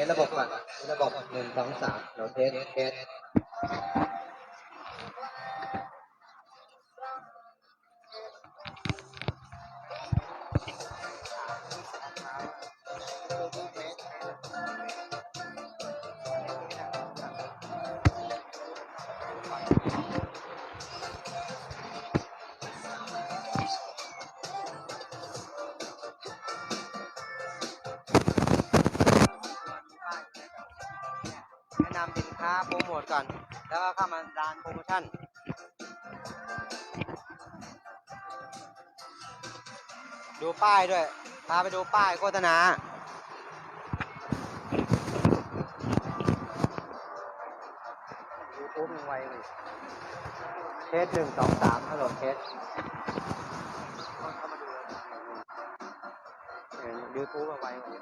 ทสระบบก่อนเทสระบบหนึ่งสองสามเราเทสเทส แล้วก็เข้ามาร้านโปรโมชั่นดูป้ายด้วย พาไปดูป้ายโฆษณายูทูบยังไวเลยเทสหนึ่งสองสามฮัลโหลเทสเข้ามาดูยูทูบไวกว่าเย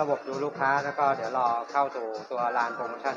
ระบบดูลูกค้าแล้วก็เดี๋ยวรอเข้าสู่ตัวลานโปรโมชั่น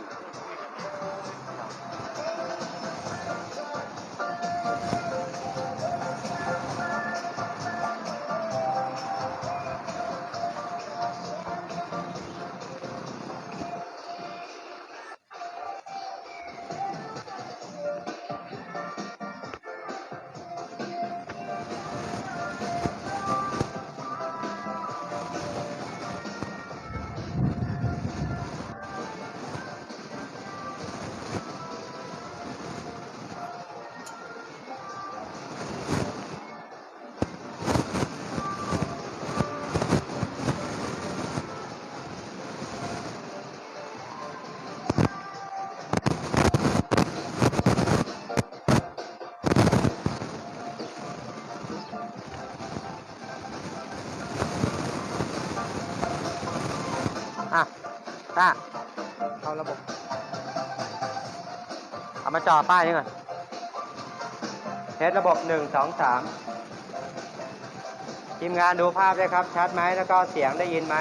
จ่อป้ายนี่ก่อนเทสระบบหนึ่งสองสามทีมงานดูภาพด้วยครับ ชัดไหมแล้วก็เสียงได้ยินไหม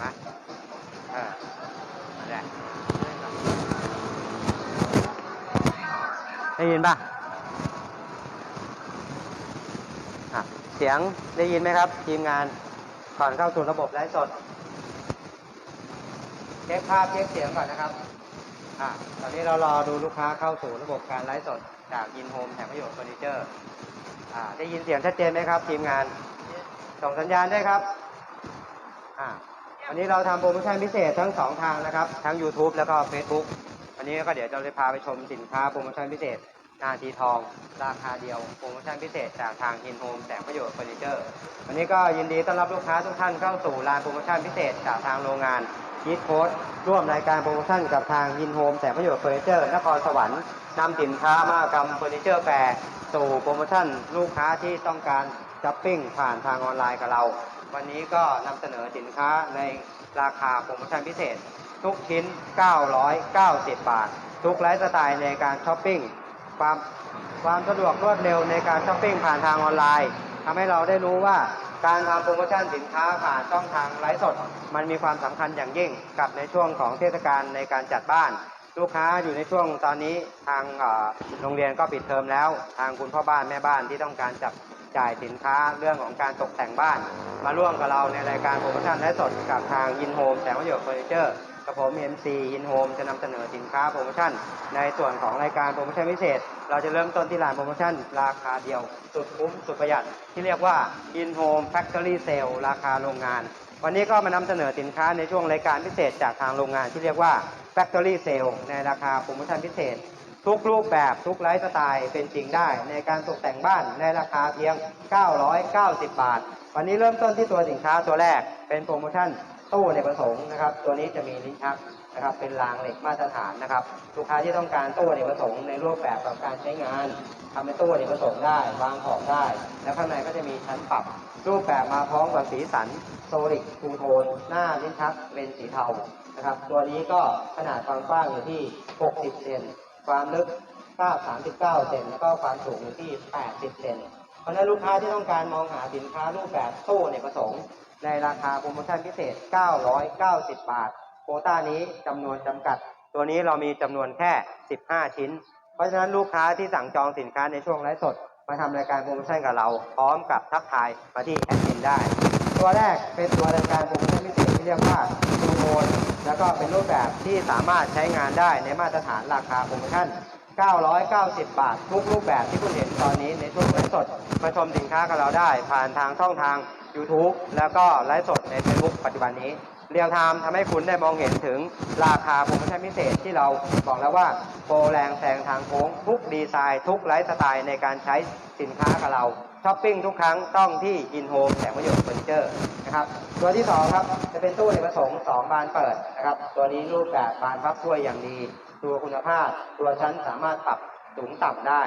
มาเออนั่นแหละได้ยินป่ะอะเสียงได้ยินไหมครับ ทีมงานก่อนเข้าสู่ระบบไลฟ์สดเช็คภาพเช็คเสียงก่อนนะครับ อ่าตอนนี้เรารอดูลูกค้าเข้าสู่ระบบการไลฟ์สดจากยินโฮมแห่งประโยชน์เฟอร์นิเจอร์อ่าได้ยินเสียงชัดเจนไหมครับ ทีมงาน ส่งสัญญาณด้วยครับอ่าวันนี้เราทำโปรโมชั่นพิเศษทั้งสองทางนะครับ ทั้ง YouTube แล้วก็ Facebook วันนี้ก็เดี๋ยวเราจะพาไปชมสินค้าโปรโมชั่นพิเศษ นาทีทอง ราคาเดียว โปรโมชั่นพิเศษจากทางยินโฮมแสงประโยชน์เฟอร์นิเจอร์ วันนี้ก็ยินดีต้อนรับลูกค้าทุกท่านเข้าสู่ลานโปรโมชั่นพิเศษจากทางโรงงาน ยีทโค้ดร่วมรายการโปรโมชั่นกับทางยินโฮมแสงประโยชน์เฟอร์นิเจอร์นครสวรรค์นำสินค้ามากรรมเฟอร์นิเจอร์แฟร์สู่โปรโมชั่นลูกค้าที่ต้องการช้อปปิ้งผ่านทางออนไลน์กับเรา วันนี้ก็นำเสนอสินค้าในราคาโปรโมชั่นพิเศษ ทุกชิ้น 990 บาท ทุกไลฟ์สไตล์ในการช้อปปิ้งความความสะดวกรวดเร็วในการช้อปปิ้งผ่านทางออนไลน์ทำให้เราได้รู้ว่า การทำโปรโมชั่นสินค้าผ่านช่องทางไลฟ์สด มันมีความสำคัญอย่างยิ่งกับในช่วงของเทศกาลในการจัดบ้าน ลูกค้าอยู่ในช่วงตอนนี้ทางโรงเรียนก็ปิดเทอมแล้ว ทางคุณพ่อบ้านแม่บ้านที่ต้องการจับจ่ายสินค้าเรื่องของการตกแต่งบ้าน มาร่วมกับเราในรายการโปรโมชั่นไลฟ์สดกับทางยินโฮมแสงประโยชน์เฟอร์นิเจอร์ กับผม MC ยินโฮมจะนำเสนอสินค้าโปรโมชั่น ในส่วนของรายการโปรโมชั่นพิเศษ เราจะเริ่มต้นที่ร้านโปรโมชั่น ราคาเดียว สุดคุ้มสุดประหยัด ที่เรียกว่า In Home Factory Sale ราคาโรงงาน วันนี้ก็มานำเสนอสินค้าในช่วงรายการพิเศษจากทางโรงงานที่เรียกว่า Factory Sale ในราคาโปรโมชั่นพิเศษ ทุกรูปแบบทุกไลฟ์สไตล์เป็นจริงได้ ในการตกแต่งบ้านในราคาเพียง 990 บาท วันนี้เริ่มต้นที่ตัวสินค้าตัวแรกเป็นโปรโมชั่น ตู้ในประสงค์นะครับ ตัวนี้จะมีลิ้นชักนะครับ เป็นรางเหล็กมาตรฐานนะครับ ลูกค้าที่ต้องการตู้อเนประสงค์ในรูปแบบของการใช้งานทำเป็นตู้อเนประสงค์ได้วางของได้ แล้วข้างในก็จะมีชั้นปรับ รูปแบบมาพร้อมกับสีสันโซลิดทูโทน หน้าลิ้นชักเป็นสีเทานะครับ ตัวนี้ก็ขนาดความกว้างอยู่ที่ 60 เซนความลึก39 เซนแล้วก็ความสูงอยู่ที่ 80 เซนเพราะนั้นลูกค้าที่ต้องการมองหาสินค้ารูปแบบตู้อเนประสงค์ ในราคาโปรโมชั่นพิเศษ 990 บาท โควต้านี้จำนวนจำกัด ตัวนี้เรามีจำนวนแค่ 15 ชิ้น เพราะฉะนั้นลูกค้าที่สั่งจองสินค้าในช่วงไลฟ์สด มาทำรายการโปรโมชั่นกับเรา พร้อมกับทักทายมาที่แอดมินได้ ตัวแรกเป็นตัวรายการโปรโมชั่นพิเศษที่เรียกว่าดูโอนแล้วก็เป็นรูปแบบที่สามารถใช้งานได้ในมาตรฐานราคาโปรโมชั่น 990 บาท ทุกรูปแบบที่คุณเห็นตอนนี้ในช่วงไลฟ์สดมาชมสินค้ากับเราได้ ผ่านทางช่องทาง YouTube แล้วก็ไลฟ์สดใน Facebook ปัจจุบันนี้ เรียลไทม์ทำให้คุณได้มองเห็นถึงราคาโปรโมชั่นพิเศษที่เราบอกแล้วว่าโปรแรงแซงทางโค้งทุกดีไซน์ทุกไลฟ์สไตล์ในการใช้สินค้ากับเราช้อปปิ้งทุกครั้งต้องที่อินโฮมแสงประโยชน์เฟอร์นิเจอร์นะครับตัวที่สองครับ จะเป็นตู้เอกประสงค์สองบานเปิดนะครับตัวนี้รูปแบบบานพับถ้วยอย่างดี ตัวคุณภาพ ตัวชั้นสามารถปรับสูงต่ำได้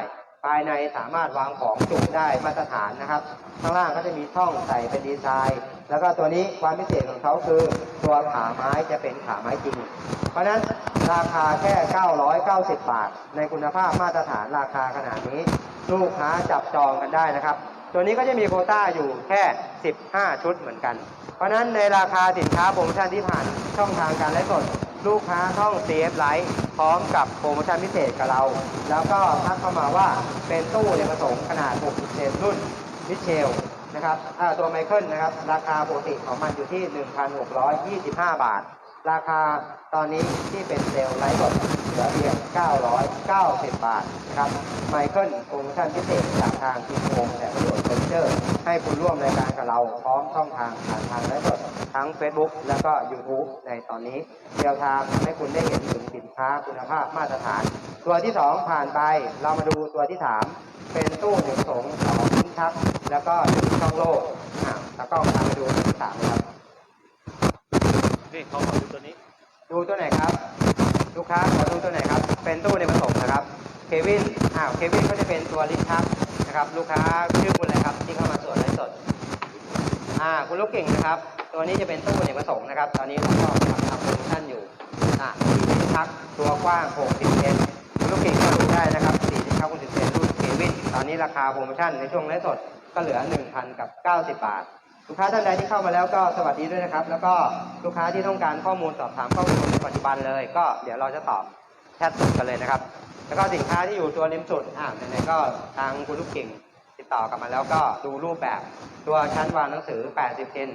ภายในสามารถวางของจุได้มาตรฐานนะครับ ข้างล่างก็จะมีช่องใส่เป็นดีไซน์ แล้วก็ตัวนี้ความพิเศษของเขาคือตัวขาไม้จะเป็นขาไม้จริง เพราะนั้นราคาแค่ 990 บาท ในคุณภาพมาตรฐานราคาขนาดนี้ ลูกค้าจับจองกันได้นะครับ ตัวนี้ก็จะมีโควต้าอยู่แค่ 15 ชุดเหมือนกัน เพราะฉะนั้นในราคาสินค้าโปรโมชั่นที่ผ่านช่องทางการไลฟ์สด ลูกค้าท่อง CF l i g h t พร้อมกับโปรโมชั่นพิเศษกับเรา แล้วก็ทักเข้ามาว่าเป็นตู้เนยประสมขนาด 6 เซนรุ่นมิเชลนะครับอ่าตัวไมเคิลนะครับ ราคาปกติของมันอยู่ที่ 1,625 บาท ราคาตอนนี้ที่เป็นเซลล์ไลท์สด เหลือเพียง 990 บาทนะครับ ไมเคิลโปรโมชั่นพิเศษจากทางทีมโฮมแต่ประโยชน์เฟอร์นิเจอร์ ให้คุณร่วมรายการกับเราพร้อมช่องทางผ่านทางไลฟ์สดทั้ง Facebook แล้วก็ YouTube ในตอนนี้เดียวทางให้คุณได้เห็นถึงสินค้าคุณภาพมาตรฐาน ตัวที่ 2 ผ่านไปเรามาดูตัวที่ 3 เป็นตู้หนึ่งสงสองชิ้นชัก แล้วก็หนึ่งช่องโล่อ่าแล้วก็มาดูตัวที่สามครับนี่เขาขอดูตัวนี้ ดูตัวไหนครับ ลูกค้าขอดูตัวไหนครับ เป็นตู้ในผสมนะครับเควินอ้าวเควินก็จะเป็นตัวลิ้นชักนะครับ ลูกค้าชื่อคุณอะไรครับ ที่เข้ามาสวดไลฟ์สดอ่าคุณลูกเก่งนะครับ ตัวนี้จะเป็นตู้ในผสมนะครับ ตอนนี้เราก็ทำทำโปรโมชั่นอยู่อ่าสีลิ้นชักตัวกว้าง 60เซนคุณลูกเก่งก็ดูได้นะครับสีลิ้นชัก60เซนรุ่นเควินตอนนี้ราคาโปรโมชั่นในช่วงไลฟ์สดก็เหลือ 1,000กับ90 บาท ลูกค้าท่านใดที่เข้ามาแล้วก็สวัสดีด้วยนะครับ แล้วก็ลูกค้าที่ต้องการข้อมูลสอบถามข้อมูลในปัจจุบันเลย ก็เดี๋ยวเราจะตอบแชทสดกันเลยนะครับ แล้วก็สินค้าที่อยู่ตัวริมสุดอ่าไหนๆก็ทางคุณลูกเก่งติดต่อกลับมาแล้วก็ดูรูปแบบตัวชั้นวางหนังสือ 80เซน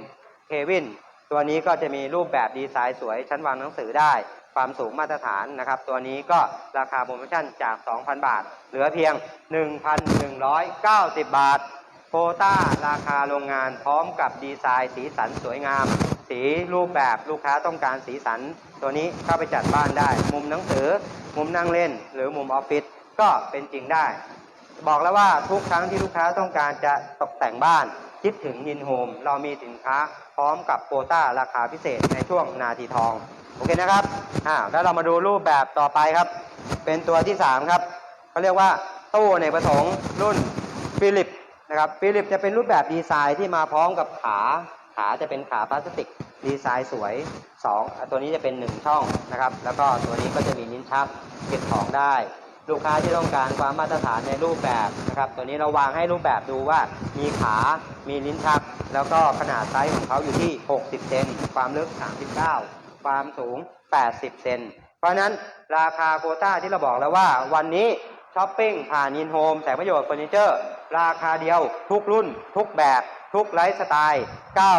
เควินตัวนี้ก็จะมีรูปแบบดีไซน์สวยชั้นวางหนังสือได้ ความสูงมาตรฐานนะครับ ตัวนี้ก็ราคาโปรโมชั่นจาก 2,000 บาท เหลือเพียง 1,190 บาท โคต้าราคาโรงงานพร้อมกับดีไซน์สีสันสวยงาม สีรูปแบบลูกค้าต้องการสีสัน ตัวนี้เข้าไปจัดบ้านได้ มุมหนังสือ มุมนั่งเล่น หรือมุมออฟฟิศก็เป็นจริงได้ บอกแล้วว่าทุกครั้งที่ลูกค้าต้องการจะตกแต่งบ้าน คิดถึงยินโฮม เรามีสินค้าพร้อมกับโคต้าราคาพิเศษในช่วงนาทีทอง โอเคนะครับอ่าแล้วเรามาดูรูปแบบต่อไปครับ เป็นตัวที่ 3 ครับเขาเรียกว่าตู้ในประสงค์รุ่นฟิลิป นะครับฟิลิปจะเป็นรูปแบบดีไซน์ที่มาพร้อมกับขาขาจะเป็นขาพลาสติกดีไซน์สวย2อะตัวนี้จะเป็น 1 ช่องนะครับ แล้วก็ตัวนี้ก็จะมีลิ้นชักเก็บของได้ ลูกค้าที่ต้องการความมาตรฐานในรูปแบบนะครับ ตัวนี้เราวางให้รูปแบบดูว่ามีขามีลิ้นชัก แล้วก็ขนาดไซส์ของเขาอยู่ที่ 60 เซนความลึก 39 ความสูง 80 เซนเพราะนั้นราคาโคต้าที่เราบอกแล้วว่าวันนี้ ช้อปปิ้งผ่านอินโฮมแสงประโยชน์เฟอร์นิเจอร์ ราคาเดียวทุกรุ่น ทุกแบบ ทุกไลฟ์สไตล์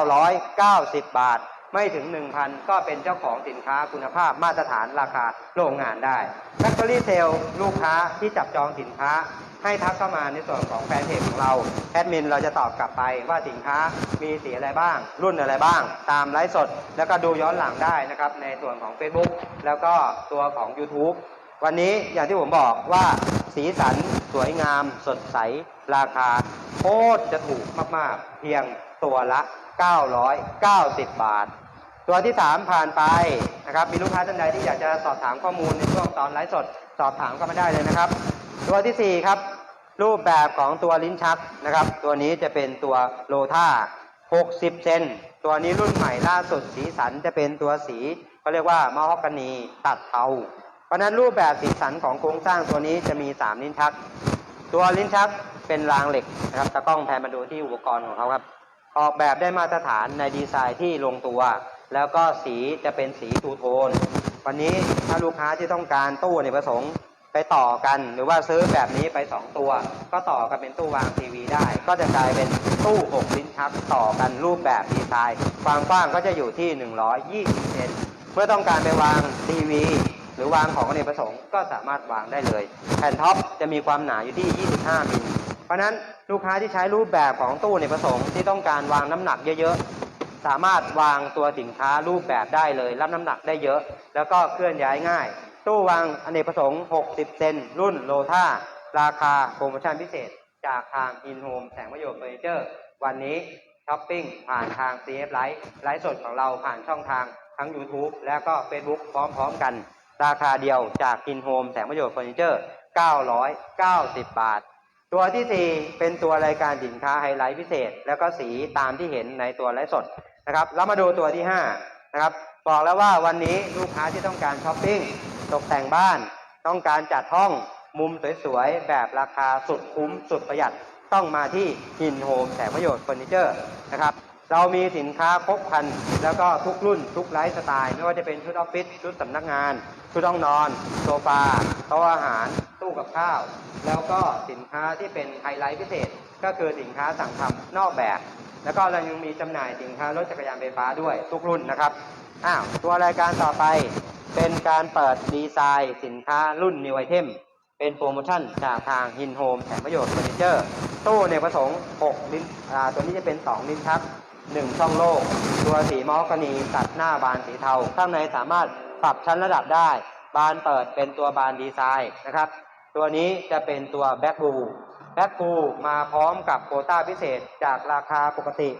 990 บาท ไม่ถึง 1,000 ก็เป็นเจ้าของสินค้าคุณภาพมาตรฐานราคาโรงงานได้ f ฟ c ทอรี่เซลลูกค้าที่จับจองสินค้า ให้ทักเข้ามาในส่วนของแฟนเพจของเรา แอดมินเราจะตอบกลับไปว่าสินค้ามีสีอะไรบ้าง รุ่นอะไรบ้าง ตามไลฟ์สด แล้วก็ดูย้อนหลังได้นะครับในส่วนของ Facebook แล้วก็ตัวของ YouTube วันนี้อย่างที่ผมบอกว่าสีสันสวยงาม สดใส ราคาโคตรจะถูกมากๆ เพียงตัวละ 990 บาท ตัวที่ 3 ผ่านไปนะครับมีลูกค้าท่านใดที่อยากจะสอบถามข้อมูลในช่วงตอนไลฟ์สดสอบถามก็มาได้เลยนะครับ ตัวทีสี่4 ครับ รูปแบบของตัวลิ้นชักนะครับ ตัวนี้จะเป็นตัวโลท่า 60 เซนตัวนี้รุ่นใหม่ล่าสุดสีสันจะเป็นตัวสีเขาเรียกว่ามะฮอกกานีตัดเทา เพราะนั้นรูปแบบสีสันของโครงสร้างตัวนี้จะมี 3 ลิ้นชัก ตัวลิ้นชักเป็นรางเหล็กนะครับตะกล้องแพนมาดูที่อุปกรณ์ของเขาครับ ออกแบบได้มาตรฐานในดีไซน์ที่ลงตัว แล้วก็สีจะเป็นสีทูโทน วันนี้ถ้าลูกค้าที่ต้องการตู้ในประสงค์ไปต่อกันหรือว่าซื้อแบบนี้ไป 2 ตัว ก็ต่อกันเป็นตู้วางทีวีได้ ก็จะกลายเป็นตู้ 6 ลิ้นชักต่อกันรูปแบบดีไซน์ ความกว้างก็จะอยู่ที่ 120เซนเมื่อต้องการไปวางทีวี รือวางของอเนกประสงค์ก็สามารถวางได้เลย แผ่นท็อปจะมีความหนาอยู่ที่ 25มิลเพราะนั้นลูกค้าที่ใช้รูปแบบของตู้อเนกประสงค์ที่ต้องการวางน้ำหนักเยอะๆ สามารถวางตัวสินค้ารูปแบบได้เลย รับน้ำหนักได้เยอะ แล้วก็เคลื่อนย้ายง่าย ตู้วางอเนกประสงค์ 60 เซนรุ่นโลท่าราคาโปรโมชั่นพิเศษ จากทางอินโฮมแสงประโยชน์เฟอร์นิเจอร์วันนี้ช้อปปิ้งผ่านทาง CF Live ไลฟ์สดของเราผ่านช่องทางทั้ง YouTube และก็ Facebook พร้อมๆกัน ราคาเดียวจากกินโฮมแสงประโยชน์เฟอร์นิเจอร์ 990 บาท ตัวที่ 4 เป็นตัวรายการสินค้าไฮไลท์พิเศษ แล้วก็สีตามที่เห็นในตัวไลฟ์สดนะครับแล้วมาดูตัวที่ 5 นะครับ บอกแล้วว่าวันนี้ลูกค้าที่ต้องการช้อปปิ้งตกแต่งบ้าน ต้องการจัดห้องมุมสวยๆ แบบราคาสุดคุ้มสุดประหยัดต้องมาที่หินโฮมแสงประโยชน์เฟอร์นิเจอร์นะครับ เรามีสินค้าครบครัน แล้วก็ทุกรุ่นทุกไลฟ์สไตล์ ไม่ว่าจะเป็นชุดออฟฟิศชุดสำนักงาน ชุดห้องนอน โซฟาโต๊ะอาหาร ตู้กับข้าว แล้วก็สินค้าที่เป็นไฮไลท์พิเศษ ก็คือสินค้าสั่งทำนอกแบบ แล้วก็เรายังมีจำหน่ายสินค้ารถจักรยานไฟฟ้าด้วยทุกรุ่นนะครับอ้าวตัวรายการต่อไปเป็นการเปิดดีไซน์สินค้ารุ่น New Item เป็นโปรโมชั่นจากทางฮินโฮมแถมประโยชน์เฟอร์นิเจอร์ ตู้ในประสงค์ 6 ลิ้นตัวนี้จะเป็น 2 ลิ้นชัก 1ช่องโล่งตัวสีมอคกานีตัดหน้าบานสีเทา ข้างในสามารถปรับชั้นระดับได้ บานเปิดเป็นตัวบานดีไซน์นะครับ ตัวนี้จะเป็นตัวแบ็กบูแบ็กบูมาพร้อมกับโคต้าพิเศษจากราคาปกติ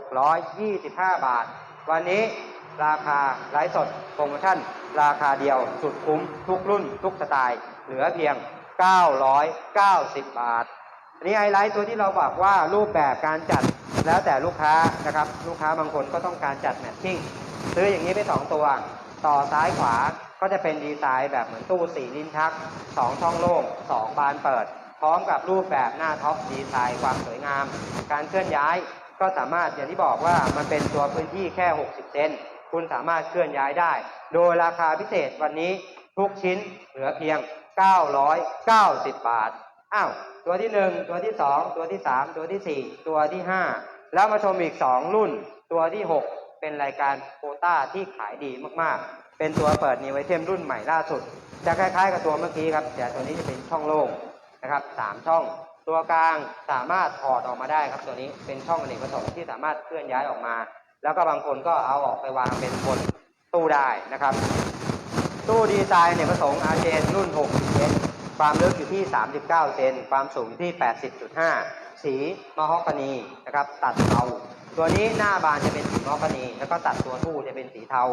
1,625 บาท วันนี้ราคาไลฟ์สดโปรโมชั่น ราคาเดียวสุดคุ้มทุกรุ่นทุกสไตล์ เหลือเพียง 990 บาท อันนี้ไฮไลท์ตัวที่เราบอกว่ารูปแบบการจัดแล้วแต่ลูกค้านะครับ ลูกค้าบางคนก็ต้องการจัดแมทชิ่งซื้ออย่างนี้ไป 2 ตัว ต่อซ้ายขวาก็จะเป็นดีไซน์แบบเหมือนตู้สีลิ้นชัก 2 ช่องโล่ง2 บานเปิด พร้อมกับรูปแบบหน้าท็อปดีไซน์ความสวยงาม การเคลื่อนย้ายก็สามารถอย่างที่บอกว่ามันเป็นตัวพื้นที่แค่ 60 เซนคุณสามารถเคลื่อนย้ายได้ โดยราคาพิเศษวันนี้ทุกชิ้นเหลือเพียง 990 บาท อ้าวตัวที่หนึ่งตัวที่สองตัวที่สามตัวที่สี่ตัวที่ห้าแล้วมาชมอีกสองรุ่น ตัวที่หกเป็นรายการโควต้าที่ขายดีมากๆ เป็นตัวเปิดนิวไอเทมรุ่นใหม่ล่าสุด จะคล้ายๆกับตัวเมื่อกี้ครับ แต่ตัวนี้จะเป็นช่องโล่งนะครับสามช่อง ตัวกลางสามารถถอดออกมาได้ครับ ตัวนี้เป็นช่องอเนกประสงค์ที่สามารถเคลื่อนย้ายออกมา แล้วก็บางคนก็เอาออกไปวางเป็นบนตู้ได้นะครับ ตู้ดีไซน์เนี่ยประสงค์อาเจนรุ่น60เความลึกอยู่ที่ 39 เซน ความสูงอยู่ที่ 80.5 สีมะฮอกกานีนะครับ ตัดเทา ตัวนี้หน้าบานจะเป็นสีมะฮอกกานี แล้วก็ตัดตัวตู้จะเป็นสีเทา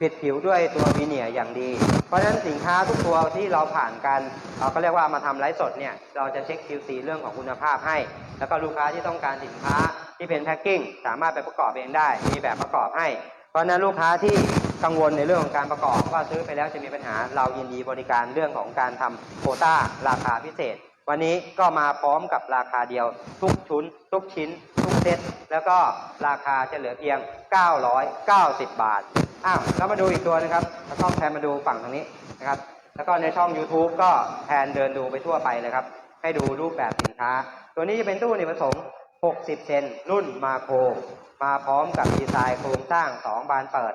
ปิดผิวด้วยตัววีเนียอย่างดี เพราะฉะนั้นสินค้าทุกตัวที่เราผ่านกัน เราก็เรียกว่ามาทำไลฟ์สดเนี่ย เราจะเช็ค QC เรื่องของคุณภาพให้ แล้วก็ลูกค้าที่ต้องการสินค้าที่เป็นแพ็คกิ้งสามารถไปประกอบเองได้ มีแบบประกอบให้ เพราะฉะนั้นลูกค้าที่ กังวลในเรื่องของการประกอบว่าซื้อไปแล้วจะมีปัญหาเรายินดีบริการเรื่องของการทำโควต้าราคาพิเศษ วันนี้ก็มาพร้อมกับราคาเดียว ทุกชุนทุกชิ้น ทุกเซตแล้วก็ราคาจะเหลือเพียง 990 บาทอ้าวแล้วมาดูอีกตัวนะครับแล้วก็แพนมาดูฝั่งทางนี้นะครับแล้วก็ในช่อง YouTube ก็แพนเดินดูไปทั่วไปเลยครับ ให้ดูรูปแบบสินค้า ตัวนี้จะเป็นตู้นกประสงค์60 เซนรุ่นมาโครมาพร้อมกับดีไซน์โครงสร้าง 2 บานเปิด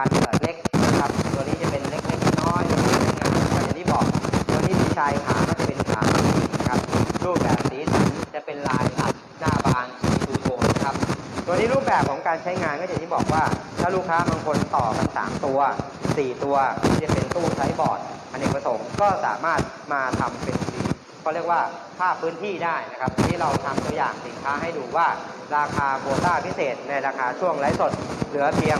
านเปิดเล็กนะครับ ตัวนี้จะเป็นเล็กๆน้อยๆสวยงามก็อย่างที่บอก ตัวนี้ดีไซน์ขาก็จะเป็นขานะครับรูปแบบสีสันจะเป็นลายอัดหน้าบานสีทูโทนะครับ ตัวนี้รูปแบบของการใช้งานก็อย่างที่บอกว่า ถ้าลูกค้าบางคนต่อกัน3ตัว4ตัวที่จะเป็นตู้ไซส์บอร์ดอเนกประสงค์ก็สามารถมาทำเป็นสี เขาเรียกว่าภาพื้นที่ได้นะครับที่เราทำตัวอย่างสินค้าให้ดูว่าราคาโควต้าพิเศษ ในราคาช่วงไลฟ์สดเหลือเพียง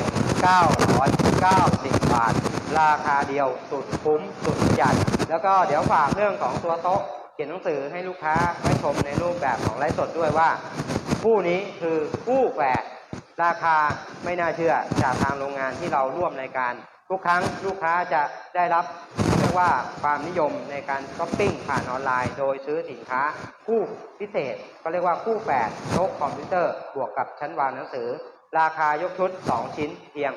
990 บาท ราคาเดียวสุดคุ้มสุดใหญ่แล้วก็เดี๋ยวฝากเรื่องของตัวโต๊ะเขียนหนังสือให้ลูกค้าได้ชมในรูปแบบของไลฟ์สดด้วยว่า คู่นี้คือคู่แฝดราคาไม่น่าเชื่อจากทางโรงงานที่เราร่วมในการ ทุกครั้งลูกค้าจะได้รับ รียกว่าความนิยมในการช้อปปิ้งผ่านออนไลน์ โดยซื้อสินค้าคู่พิเศษ ก็เรียกว่าคู่แฝดโต๊ะคอมพิวเตอร์ บวกกับชั้นวางหนังสือ ราคายกชุด 2 ชิ้นเพียง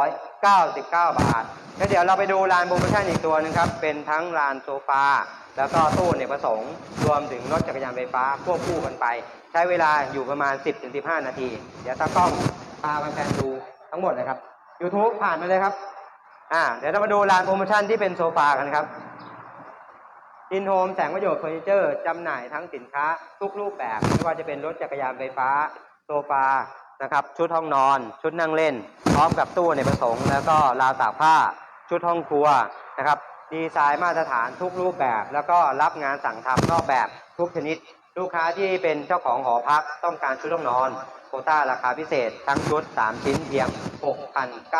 399 บาท แล้วเดี๋ยวเราไปดูลานโปรโมชั่นอีกตัวหนึงครับ เป็นทั้งลานโซฟา แล้วก็ตู้เนกประสงค์ รวมถึงรถจักรยานไฟฟ้าควบคู่กันไป ใช้เวลาอยู่ประมาณ 10-15 นาที เดี๋ยวตากล้องพาแฟนๆดูทั้งหมดนะครับ YouTube ผ่านมาเลยครับ อ่าเดี๋ยวเรามาดูลานโปรโมชั่นที่เป็นโซฟากันครับอินโฮมแสงประโยชน์เฟอร์นิเจอร์จำหน่ายทั้งสินค้าทุกรูปแบบไม่ว่าจะเป็นรถจักรยานไฟฟ้า โซฟานะครับ ชุดห้องนอน ชุดนั่งเล่น พร้อมกับตู้ในประสงค์ แล้วก็ราวตากผ้า ชุดห้องครัวนะครับ ดีไซน์มาตรฐานทุกรูปแบบ แล้วก็รับงานสั่งทำนอกแบบทุกชนิด ลูกค้าที่เป็นเจ้าของหอพักต้องการชุดห้องนอน โคต้าราคาพิเศษ ทั้งชุด 3 ชิ้นเพียง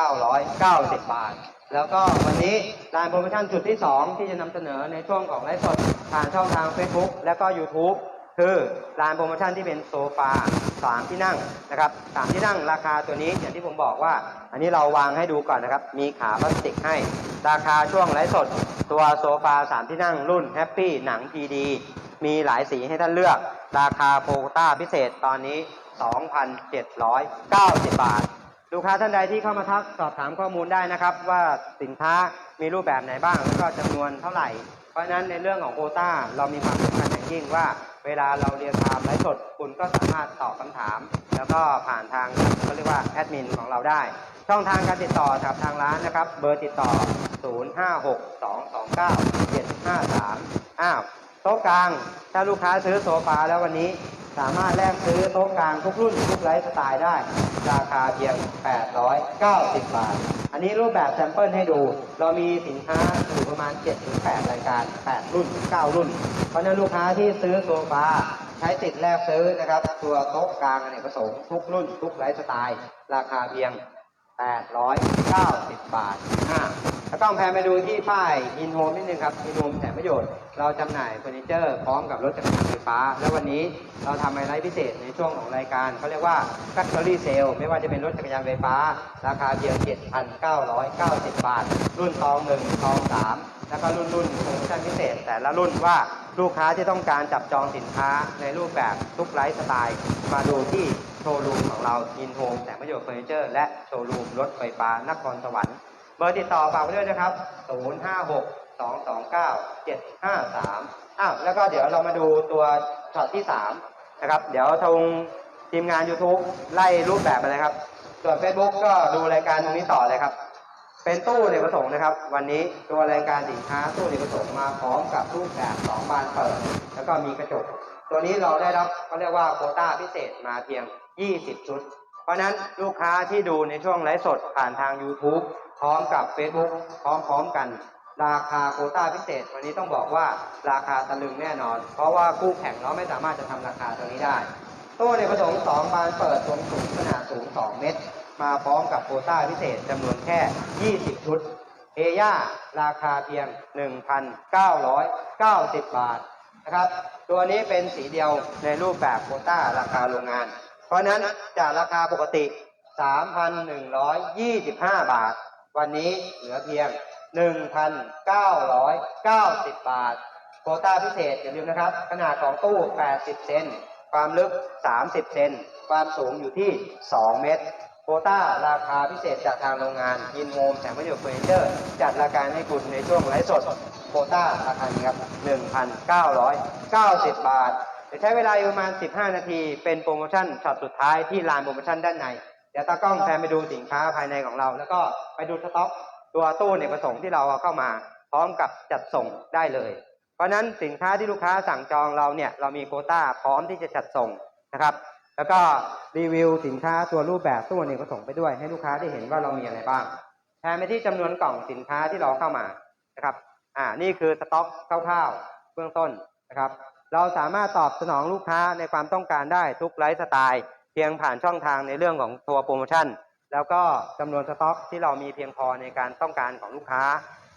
6,990 บาท แล้วก็วันนี้ลานโปรโมชั่นจุดที่ 2 ที่จะนำเสนอในช่วงของไลฟ์สดผ่านช่องทาง Facebook และก็ YouTube คือลานโปรโมชั่นที่เป็นโซฟาสามที่นั่งนะครับสามที่นั่งราคาตัวนี้อย่างที่ผมบอกว่า อันนี้เราวางให้ดูก่อนนะครับ มีขาพลาสติกให้ ราคาช่วงไลฟ์สด ตัวโซฟาสามที่นั่งรุ่นแฮปปี้หนัง GD มีหลายสีให้ท่านเลือก ราคาโปรต้าพิเศษตอนนี้ 2,790 บาท ลูกค้าท่านใดที่เข้ามาทักสอบถามข้อมูลได้นะครับ ว่าสินค้ามีรูปแบบไหนบ้าง แล้วก็จำนวนเท่าไหร่ เพราะฉะนั้นในเรื่องของโคต้าเรามีความสำคัญอย่างยิ่งว่า เวลาเราเรียนไทม์ไลฟ์สดคุณก็สามารถตอบคำถาม แล้วก็ผ่านทางเขาเรียกว่าแอดมินของเราได้ ช่องทางการติดต่อกับทางร้านนะครับ เบอร์ติดต่อ 056229753อ้าวโต๊ะกลางถ้าลูกค้าซื้อโซฟาแล้ววันนี้ สามารถแลกซื้อโต๊ะกลางทุกรุ่นทุกไลฟ์สไตล์ได้ ราคาเพียง 890 บาท อันนี้รูปแบบแซมเปิลให้ดู เรามีสินค้าอยู่ประมาณ 7-8 รายการ 8 รุ่น 9 รุ่น เพราะนั้นลูกค้าที่ซื้อโซฟาใช้สิทธิแลกซื้อนะครับ ตัวโต๊ะกลางอเนกประสงค์ทุกรุ่นทุกไลฟ์สไตล์ ราคาเพียง 890 บาทอ่าแล้วก็แพนไปดูที่ป้ายอินโฮมนิดนึงครับอินโฮมแถมประโยชน์เราจำหน่ายเฟอร์นิเจอร์พร้อมกับรถจักรยานไฟฟ้า แล้ววันนี้เราทำไฮไลท์พิเศษในช่วงของรายการเขาเรียกว่า Factory Sale ไม่ว่าจะเป็นรถจักรยานไฟฟ้า ราคาเพียง 7,990 บาท รุ่นตอง1ตอง3แล้วก็รุ่นรุ่นโปรโมชั่นพิเศษแต่ละรุ่นว่า ลูกค้าที่ต้องการจับจองสินค้าในรูปแบบทุกไลฟ์สไตล์ มาดูที่โชว์รูมของเราอินโฮมแสงประโยชน์เฟอร์นิเจอร์และโชว์รูมรถไฟฟ้านครสวรรค์เบอร์ติดต่อฝากไว้ด้วยนะครับ 056 229 753อ้าวแล้วก็เดี๋ยวเรามาดูตัวช็อตที่ 3 นะครับ เดี๋ยวทางทีมงาน YouTube ไล่รูปแบบมาเลยครับ ส่วน Facebook ก็ดูรายการตรงนี้ต่อเลยครับ เป็นตู้เนกประสงค์นะครับ วันนี้ตัวรายการสินค้าตู้เนกประสงค์มาพร้อมกับรูปแบบสองบานเปิด แล้วก็มีกระจก ตัวนี้เราได้รับเขาเรียกว่าโคต้าพิเศษมาเพียง 20 ชุด เพราะนั้นลูกค้าที่ดูในช่วงไลฟ์สดผ่านทาง YouTube พร้อมกับ Facebook พร้อมๆกัน ราคาโคต้าพิเศษ วันนี้ต้องบอกว่าราคาตะลึงแน่นอน เพราะว่าคู่แข่งเราไม่สามารถจะทำราคาตัวนี้ได้ ตู้ในกประสงค์2บานเปิดทรงสูงขนาดสูง 2 เมตร มาพร้อมกับโคต้าพิเศษจำนวนแค่ 20 ชุด เอย่าราคาเพียง 1,990 บาทนะครับ ตัวนี้เป็นสีเดียวในรูปแบบโคต้าราคาโรงงาน เพราะนั้นจากราคาปกติ 3,125 บาท วันนี้เหลือเพียง 1,990 บาท โคต้าพิเศษอย่าลืมนะครับ ขนาดของตู้ 80 เซนความลึก 30 เซน ความสูงอยู่ที่ 2 เมตร โควต้าราคาพิเศษจากทางโรงงานยินโฮมแสงประโยชน์เฟอร์นิเจอร์จัดรายการให้คุณในช่วงไลฟ์สดโควต้าราคานี้ครับ 1,990 บาทจะใช้เวลาอยู่ประมาณ 15 นาที เป็นโปรโมชั่นช็อตสุดท้ายที่ลานโปรโมชั่นด้านใน เดี๋ยวตากล้องแพนไปดูสินค้าภายในของเรา แล้วก็ไปดูสต็อกตัวตู้ในประสงค์ที่เราเอาเข้ามา พร้อมกับจัดส่งได้เลย เพราะนั้นสินค้าที่ลูกค้าสั่งจองเราเนี่ยเรามีโควต้าพร้อมที่จะจัดส่งนะครับ แล้วก็รีวิวสินค้าตัวรูปแบบตู้ในประสงไปด้วยให้ลูกค้าได้เห็นว่าเรามีอะไรบ้างแทนไปที่จำนวนกล่องสินค้าที่เราเข้ามานะครับ อ่า นี่คือสต็อกคร่าวๆเบื้องต้นนะครับ เราสามารถตอบสนองลูกค้าในความต้องการได้ทุกไลฟ์สไตล์ เพียงผ่านช่องทางในเรื่องของตัวโปรโมชั่น แล้วก็จำนวนสต็อกที่เรามีเพียงพอในการต้องการของลูกค้า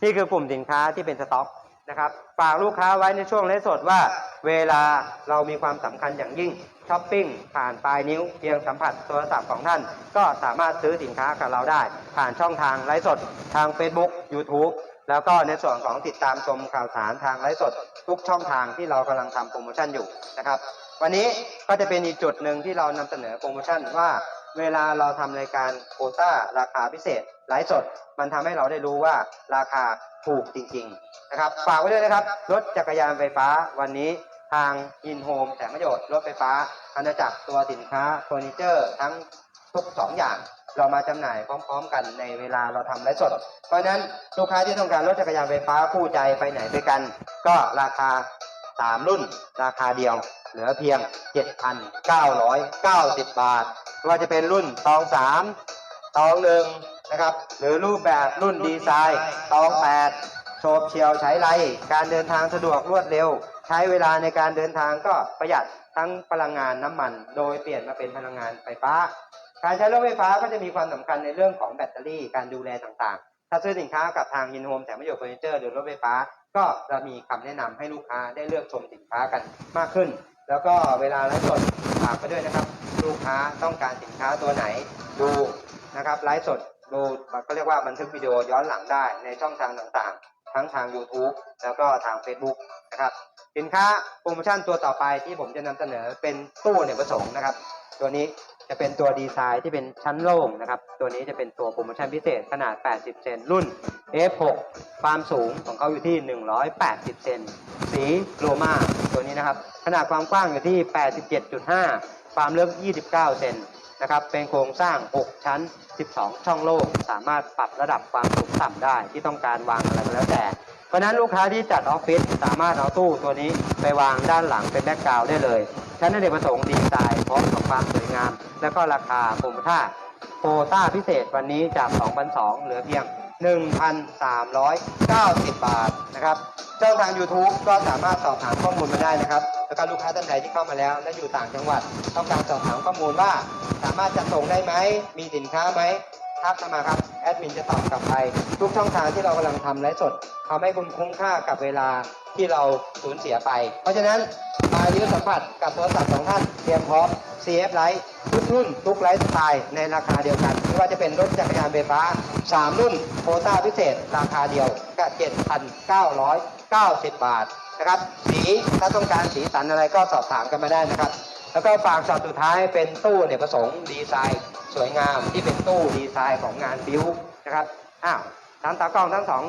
นี่คือกลุ่มสินค้าที่เป็นสต็อกนะครับ ฝากลูกค้าไว้ในช่วงไลฟ์สดว่า เวลาเรามีความสำคัญอย่างยิ่ง ช้อปปิ้งผ่านปลายนิ้วเพียงสัมผัสโทรศัพท์ของท่าน ก็สามารถซื้อสินค้ากับเราได้ ผ่านช่องทางไลฟ์สด ทาง Facebook YouTube แล้วก็ในส่วนของติดตามชมข่าวสารทางไลฟ์สด ทุกช่องทางที่เรากำลังทำโปรโมชั่นอยู่นะครับ วันนี้ก็จะเป็นอีกจุดหนึ่งที่เรานำเสนอโปรโมชั่นว่าเวลาเราทำรายการโควต้าราคาพิเศษไลฟ์สด มันทำให้เราได้รู้ว่าราคาถูกจริง ๆ นะครับ ฝากไว้ด้วยนะครับ รถจักรยานไฟฟ้าวันนี้ ทางอินโฮมแสงประโยชน์รถไฟฟ้าอาณาจักรตัวสินค้าเฟอร์นิเจอร์ทั้งทุกสองอย่าง เรามาจำหน่ายพร้อม ๆ กันในเวลาเราทำไลฟ์สด เพราะฉะนั้นลูกค้าที่ต้องการรถจักรยานไฟฟ้าคู่ใจไปไหนไปกัน ก็ราคา 3 รุ่น ราคาเดียวเหลือเพียง 7,990 บาทว่าจะเป็นรุ่นตอง 3 ตองหนึ่งนะครับหรือรูปแบบรุ่นดีไซน์ตอง 8โฉบเฉียวใช้ไร การเดินทางสะดวกรวดเร็ว ใช้เวลาในการเดินทางก็ประหยัดทั้งพลังงานน้ำมัน โดยเปลี่ยนมาเป็นพลังงานไฟฟ้า การใช้รถไฟฟ้าก็จะมีความสำคัญในเรื่องของแบตเตอรี่การดูแลต่างๆ ถ้าซื้อสินค้ากับทางยินโฮมแสงประโยชน์เฟอร์นิเจอร์หรือรถไฟฟ้า ก็จะมีคำแนะนำให้ลูกค้าได้เลือกชมสินค้ากันมากขึ้น แล้วก็เวลาไลฟ์สดฝากไปด้วยนะครับ ลูกค้าต้องการสินค้าตัวไหนดูนะครับไลฟ์สดดูก็เรียกว่าบันทึกวิดีโอย้อนหลังได้ในช่องทางต่างๆ ทั้งทาง YouTube แล้วก็ทาง Facebook นะครับสินค้าโปรโมชั่นตัวต่อไปที่ผมจะนำเสนอเป็นตู้เนกประสงค์นะครับ ตัวนี้จะเป็นตัวดีไซน์ที่เป็นชั้นโล่งนะครับ ตัวนี้จะเป็นตัวโปรโมชั่นพิเศษขนาด 80 เซนรุ่น F6 ความสูงของเขาอยู่ที่ 180 เซนสีโลมาตัวนี้นะครับ ขนาดความกว้างอยู่ที่ 87.5 ความลึก 29 เซน นะครับเป็นโครงสร้าง 6 ชั้น 12 ช่องโล่งสามารถปรับระดับความสูงต่ำได้ ที่ต้องการวางอะไรก็แล้วแต่ เพราะนั้นลูกค้าที่จัดออฟฟิศสามารถเอาตู้ตัวนี้ไปวางด้านหลังเป็นแบ็กกราวด์ได้เลย ชั้นอเนกประสงค์ดีไซน์พร้อมกับความสวยงาม แล้วก็ราคาโปรโมชั่นโคต้าพิเศษวันนี้จาก 2,200 เหลือเพียง 1,390 บาทนะครับ ช่องทาง YouTube ก็สามารถสอบถามข้อมูลมาได้นะครับ แล้วก็ลูกค้าท่านใดที่เข้ามาแล้ว และอยู่ต่างจังหวัด ต้องการสอบถามข้อมูลว่า สามารถจะส่งได้ไหม มีสินค้าไหมทักเข้ามาครับ แอดมินจะตอบกลับไปทุกช่องทางที่เรากำลังทำไลฟ์สดทำให้คุณคุ้มค่ากับเวลาที่เราสูญเสียไป เพราะฉะนั้นมายืนสัมผัสกับโทรศัพท์ของท่านเตรียมพร้อม CF ไลท์ทุกรุ่นทุกไลฟ์สไตล์ในราคาเดียวกันไม่ว่าจะเป็นรถจักรยานไฟฟ้า 3 รุ่นโคต้าพิเศษ ราคาเดียวก็ 90 บาทนะครับ สีถ้าต้องการสีสันอะไรก็สอบถามกันมาได้นะครับ แล้วก็ฝากช็อตสุดท้ายเป็นตู้เนี่ยประสงค์ดีไซน์ สวยงามที่เป็นตู้ดีไซน์ของงานบิวนะครับอ้าวตามตากล้องทั้งสอง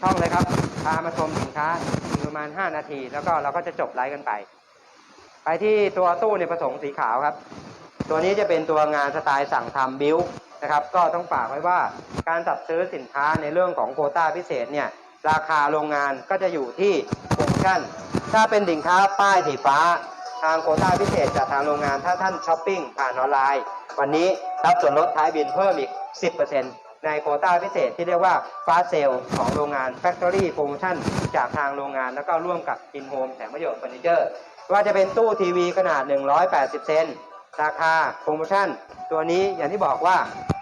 ช่องเลยครับพามาชมสินค้าอีกประมาณ 5 นาที แล้วก็เราก็จะจบไลฟ์กันไป ไปที่ตัวตู้เนี่ยประสงค์สีขาวครับ ตัวนี้จะเป็นตัวงานสไตล์สั่งทำบิวนะครับ ก็ต้องฝากไว้ว่าการจัดซื้อสินค้าในเรื่องของโควต้าพิเศษเนี่ย ราคาโรงงานก็จะอยู่ที่โปรโมชั่น ถ้าเป็นสินค้าป้ายสีฟ้า ทางโคต้าพิเศษจากทางโรงงานถ้าท่านช้อปปิ้งผ่านออนไลน์ วันนี้รับส่วนลดท้ายบินเพิ่มอีก 10%ในโคต้าพิเศษที่เรียกว่าฟ้าเซลของโรงงาน Factory Promotion จากทางโรงงานแล้วก็ร่วมกับอินโฮมแสงประโยชน์เฟอร์นิเจอร์ว่าจะเป็นตู้ทีวีขนาด 180 เซนราคาโปรโมชั่น ตัวนี้อย่างที่บอกว่า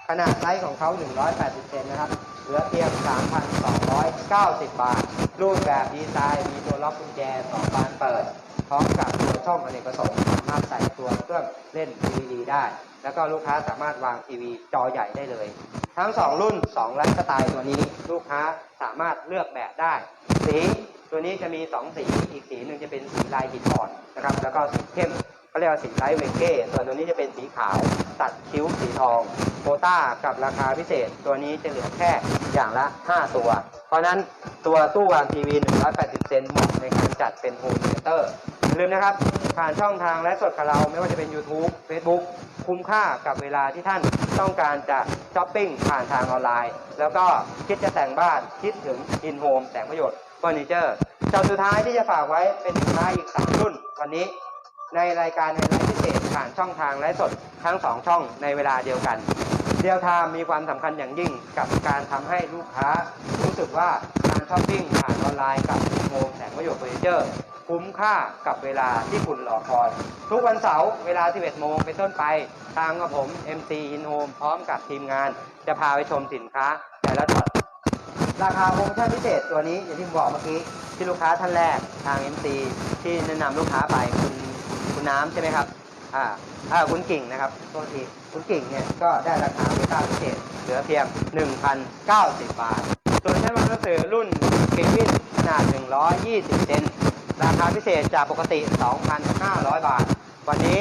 ขนาดไซส์ของเขา 180 เซนนะครับ เหลือเพียง 3,290 บาท รูปแบบดีไซน์มีตัวล็อกกุญแจสองบานเปิด พร้อมกับตัวช่องอเนกประสงค์สามารถใส่ตัวเครื่องเล่น DVD ได้ แล้วก็ลูกค้าสามารถวางทีวีจอใหญ่ได้เลย ทั้ง 2 รุ่น2ไลฟ์สไตล์ตัวนี้ ลูกค้าสามารถเลือกแบบได้ สีตัวนี้จะมี 2 สี อีกสีหนึ่งจะเป็นสีลายหินอ่อนนะครับ แล้วก็สีเข้ม เขาเรียกว่าสีไลท์เวงเก้ส่วนตัวนี้จะเป็นสีขาวตัดคิ้วสีทองโคต้ากับราคาพิเศษ ตัวนี้จะเหลือแค่อย่างละ 5 ตัว เพราะนั้นตัวตู้วางทีวี 180 เซนเหมาะในการจัดเป็นโฮมเทเตอร์อย่าลืมนะครับ ผ่านช่องทางและสดกับเราไม่ว่าจะเป็น YouTube Facebook คุ้มค่ากับเวลาที่ท่านต้องการจะช้อปปิ้งผ่านทางออนไลน์ แล้วก็คิดจะแต่งบ้านคิดถึงอินโฮมแสงประโยชน์เฟอร์นิเจอร์จอสุดท้ายที่จะฝากไว้เป็นสินค้าอีก 3 รุ่นวันนี้ ในรายการในไลฟ์พิเศษผ่านช่องทางไลฟ์สดทั้ง 2 ช่องในเวลาเดียวกันเดียวทามมีความสำคัญอย่างยิ่งกับการทำให้ลูกค้า รู้สึกว่าการช้อปปิ้งผ่านออนไลน์กับโฮมแสงประโยชน์เฟอร์นิเจอร์ คุ้มค่ากับเวลาที่คุณรอคอยทุกวันเสาร์เวลา 11 โมงเป็นต้นไป ทางกับผม MC In Home พร้อมกับทีมงาน จะพาไปชมสินค้า แต่ละช็อตราคาโปรโมชั่นพิเศษตัวนี้อย่างที่ผมบอกเมื่อกี้ที่ลูกค้าท่านแรกทาง MC ที่แนะนำลูกค้าไปคุณ น้ำใช่ไหมครับ อ่าอ่าคุณกิ่งนะครับโทษทีคุณกิ่งเนี่ยก็ได้ราคาพิเศษเหลือเพียง 1,090 บาท ส่วนชั้นวรรณหนังสือรุ่นเควินขนาด 120 เซนราคาพิเศษจากปกติ 2,500 บาท วันนี้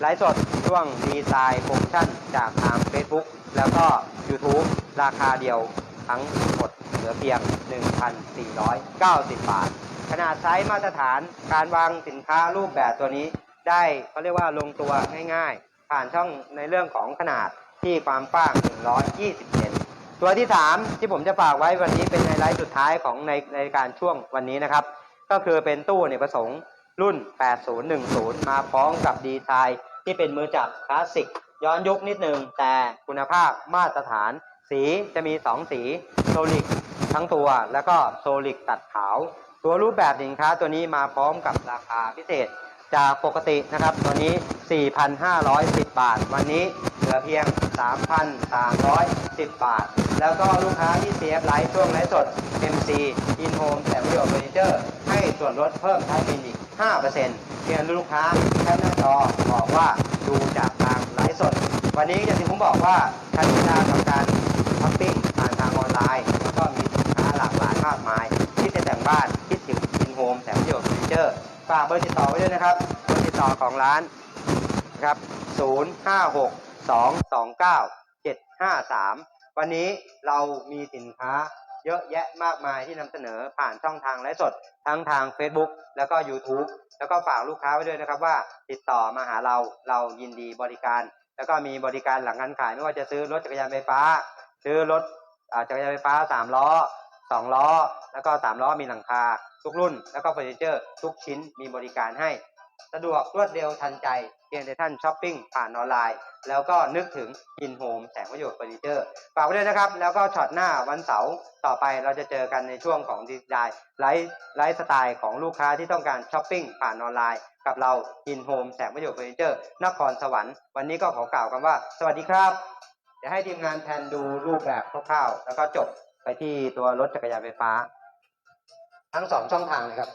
ไลฟ์สดช่วงดีไซน์โปรโมชั่นจากทาง Facebook แล้วก็ YouTube ราคาเดียวทั้งหมดเหลือเพียง 1,490 บาท ขนาดไซส์มาตรฐานการวางสินค้ารูปแบบตัวนี้ ได้เขาเรียกว่าลงตัวง่ายๆ ผ่านช่องในเรื่องของขนาดที่ความกว้าง 120เซนตัวที่ 3 ที่ผมจะฝากไว้วันนี้เป็นไฮไลท์สุดท้ายของในในการช่วงวันนี้นะครับ ก็คือเป็นตู้เนกประสงค์รุ่น 8010 มาพร้อมกับดีไซน์ที่เป็นมือจับคลาสสิก ย้อนยุคนิดหนึ่งแต่คุณภาพมาตรฐาน สีจะมี 2 สีโซลิกทั้งตัว แล้วก็โซลิกตัดขาว ตัวรูปแบบสินค้าตัวนี้มาพร้อมกับราคาพิเศษ จากปกตินะครับตัวนี้ 4,510 บาท วันนี้เหลือเพียง 3,310 บาท แล้วก็ลูกค้าที่ CF ไลฟ์ช่วงไลฟ์สด MC In Home แต่ประโยชน์เฟอร์นิเจอร์ให้ส่วนลดเพิ่มท้ายบินอีก 5%เพียงลูกค้าแค่หน้าจอบอกว่าดูจากทางไลฟ์สด วันนี้อย่างที่ผมบอกว่าใช้เวลากับการช้อปปิ้งผ่านทางออนไลน์ แล้วก็มีสินค้าหลากหลายมากมาย ที่จะแต่งบ้านคิดถึง In Home แต่ประโยชน์เฟอร์นิเจอร์ ฝากเบอร์ติดต่อไว้ด้วยนะครับเบอร์ติดต่อของร้านนะครับ056 229 753วันนี้เรามีสินค้าเยอะแยะมากมายที่นำเสนอผ่านช่องทางไลฟ์สด ทั้งทาง Facebook แล้วก็ YouTube แล้วก็ฝากลูกค้าไว้ด้วยนะครับว่าติดต่อมาหาเราเรายินดีบริการ แล้วก็มีบริการหลังการขายไม่ว่าจะซื้อรถจักรยานไฟฟ้า ซื้อรถจักรยานไฟฟ้า 3 ล้อ 2 ล้อ แล้วก็ 3 ล้อมีหลังคา ทุกรุ่น แล้วก็เฟอร์นิเจอร์ทุกชิ้นมีบริการให้ สะดวกรวดเร็วทันใจเพียงแต่ท่านช้อปปิ้งผ่านออนไลน์ แล้วก็นึกถึงอินโฮมแสงประโยชน์เฟอร์นิเจอร์ฝากไว้ด้วยนะครับ แล้วก็ช็อตหน้าวันเสาร์ต่อไปเราจะเจอกันในช่วงของดีไซน์ไลฟ์ไลฟ์สไตล์ของลูกค้าที่ต้องการช้อปปิ้งผ่านออนไลน์ กับเราอินโฮมแสงประโยชน์เฟอร์นิเจอร์นครสวรรค์วันนี้ก็ขอกล่าวคำว่า สวัสดีครับเดี๋ยวให้ทีมงานแทนดูรูปแบบคร่าวๆแล้วก็จบไปที่ตัวรถจักรยานไฟฟ้า ทั้งสองช่องทางเลยครับ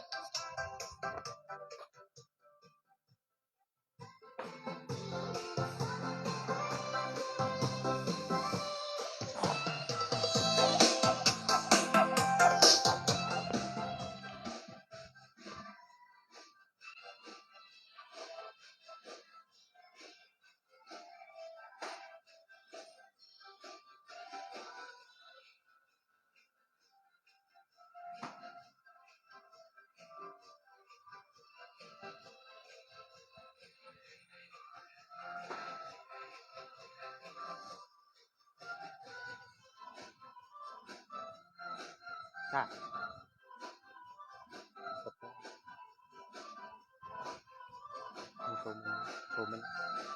ได้ผมผมมันจบแล้ว